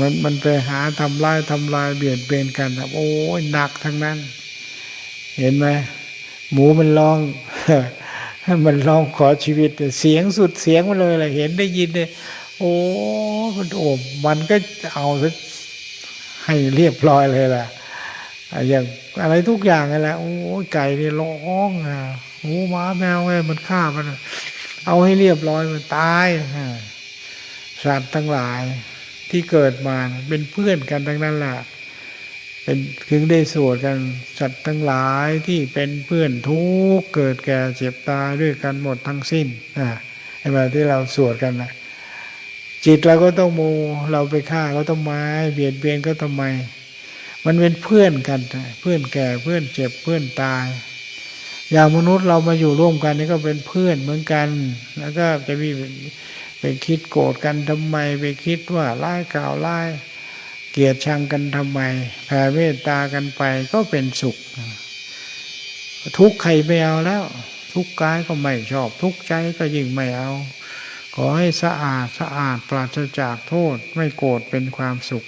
มันมันไปหาทำลายทำลายเบียดเบียนกันครับโอ้ยหนักทั้งนั้น เห็นไหมหมูมันร้องมันร้องขอชีวิตเสียงสุดเสียงมันเลยแหละเห็นได้ยินเลยโอ้มันโอบมันก็เอาให้เรียบร้อยเลยล่ะอะอย่างอะไรทุกอย่างนั่นแหละโอ้ไก่นี่ร้องอะหมูหมาแมวไงมันฆ่ามัน เอาให้เรียบร้อยมันตายสัตว์ทั้งหลาย ที่เกิดมาเป็นเพื่อนกันทั้งนั้นแหละเป็นถึงได้สวดกันสัตว์ทั้งหลายที่เป็นเพื่อนทุกเกิดแก่เจ็บตายด้วยกันหมดทั้งสิ้นนะไอ้แบบที่เราสวดกันนะจิตเราก็ต้องโมเราไปฆ่าก็ต้องไม้เบียดเบียนก็ทำไม มันเป็นเพื่อนกันเพื่อนแก่เพื่อนเจ็บเพื่อนตาย อย่างมนุษย์เรามาอยู่ร่วมกันนี่ก็เป็นเพื่อนเหมือนกัน แล้วก็จะมี ไปคิดโกรธกันทำไม ไปคิดว่าร้ายกล่าวร้าย เกลียดชังกันทำไม แผ่เมตตากันไปก็เป็นสุข ทุกข์ใครไม่เอาแล้ว ทุกกายก็ไม่ชอบ ทุกใจก็ยิ่งไม่เอา ขอให้สะอาดสะอาดปราศจากโทษ ไม่โกรธเป็นความสุข